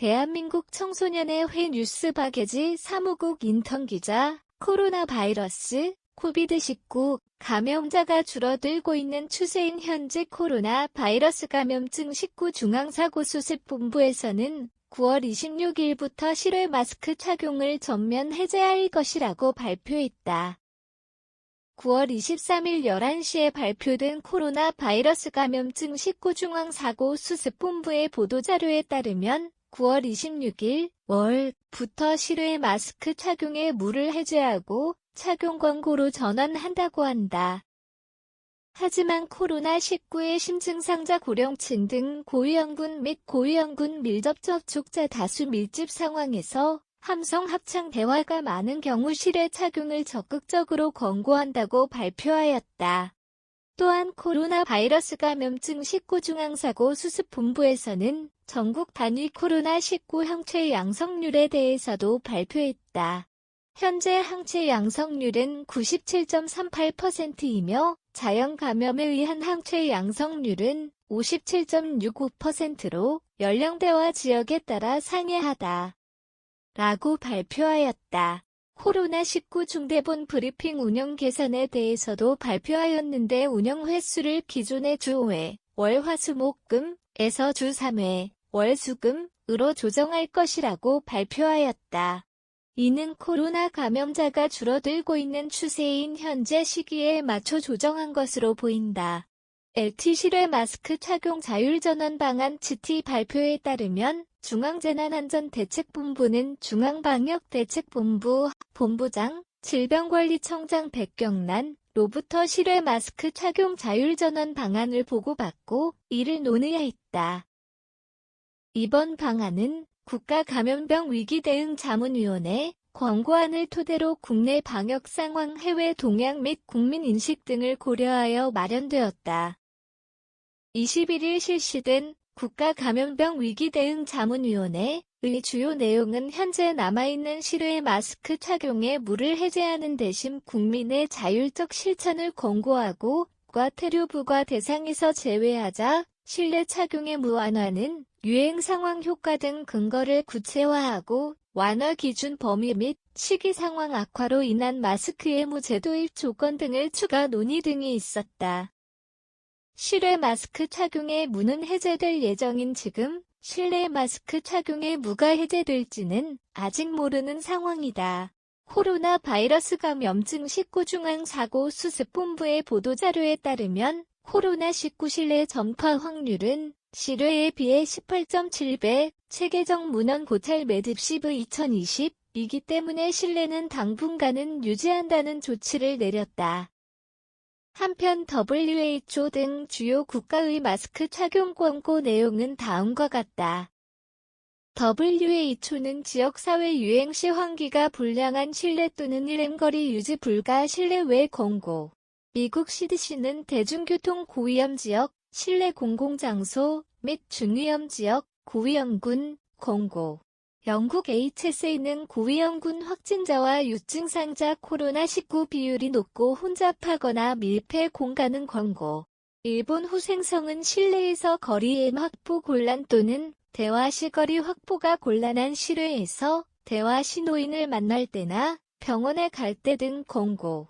대한민국 청소년의 회 뉴스 박예지 사무국 인턴 기자, 코로나 바이러스, 코비드19 감염자가 줄어들고 있는 추세인 현재 코로나 바이러스 감염증 19 중앙사고수습본부에서는 9월 26일부터 실외 마스크 착용을 전면 해제할 것이라고 발표했다. 9월 23일 11시에 발표된 코로나 바이러스 감염증 19 중앙사고수습본부의 보도자료에 따르면 9월 26일 월부터 실외 마스크 착용의 물을 해제하고 착용 광고로 전환한다고 한다. 하지만 코로나19의 심증상자 고령층 등 고위험군 및 고위험군 밀접 접촉자 다수 밀집 상황에서 함성 합창 대화가 많은 경우 실외 착용을 적극적으로 권고한다고 발표하였다. 또한 코로나 바이러스 감염증 19 중앙사고 수습본부에서는 전국 단위 코로나19 항체 양성률에 대해서도 발표했다. 현재 항체 양성률은 97.38%이며 자연 감염에 의한 항체 양성률은 57.65%로 연령대와 지역에 따라 상이하다. 라고 발표하였다. 코로나19 중대본 브리핑 운영 개선에 대해서도 발표하였는데 운영 횟수를 기존의 주 5회, 월, 화, 수, 목, 금에서 주 3회, 월, 수, 금으로 조정할 것이라고 발표하였다. 이는 코로나 감염자가 줄어들고 있는 추세인 현재 시기에 맞춰 조정한 것으로 보인다. LT 실외 마스크 착용 자율전원 방안 GT 발표에 따르면 중앙재난안전대책본부는 중앙방역대책본부 본부장 질병관리청장 백경란 로부터 실외 마스크 착용 자율 전원 방안을 보고받고 이를 논의했다. 이번 방안은 국가감염병 위기대응 자문위원회 권고안을 토대로 국내 방역 상황, 해외 동향 및 국민 인식 등을 고려하여 마련되었다. 21일 실시된 국가감염병 위기대응 자문위원회 의 주요 내용은 현재 남아있는 실외 마스크 착용에 물을 해제하는 대신 국민의 자율적 실천을 권고하고 과태료 부과 대상에서 제외하자 실내 착용의 무완화는 유행 상황 효과 등 근거를 구체화하고 완화 기준 범위 및 시기 상황 악화로 인한 마스크의 무제 도입 조건 등을 추가 논의 등이 있었다. 실외 마스크 착용의 무는 해제될 예정인 지금 실내 마스크 착용의 무가 해제될지는 아직 모르는 상황이다. 코로나 바이러스 감염증 19 중앙 사고 수습본부의 보도자료에 따르면 코로나19 실내 전파 확률은 실외에 비해 18.7배, 체계적 문헌 고찰 매듭시브 2020이기 때문에 실내는 당분간은 유지한다는 조치를 내렸다. 한편 WHO 등 주요 국가의 마스크 착용 권고 내용은 다음과 같다. WHO는 지역사회 유행 시 환기가 불량한 실내 또는 1m거리 유지 불가 실내외 권고. 미국 CDC는 대중교통 고위험 지역, 실내 공공장소 및 중위험 지역, 고위험군, 공고. 영국 HSA는 고위험군 확진자와 유증상자 코로나19 비율이 높고 혼잡하거나 밀폐 공간은 권고. 일본 후생성은 실내에서 거리의 확보 곤란 또는 대화 시거리 확보가 곤란한 실외에서 대화 시노인을 만날 때나 병원에 갈 때 등 권고.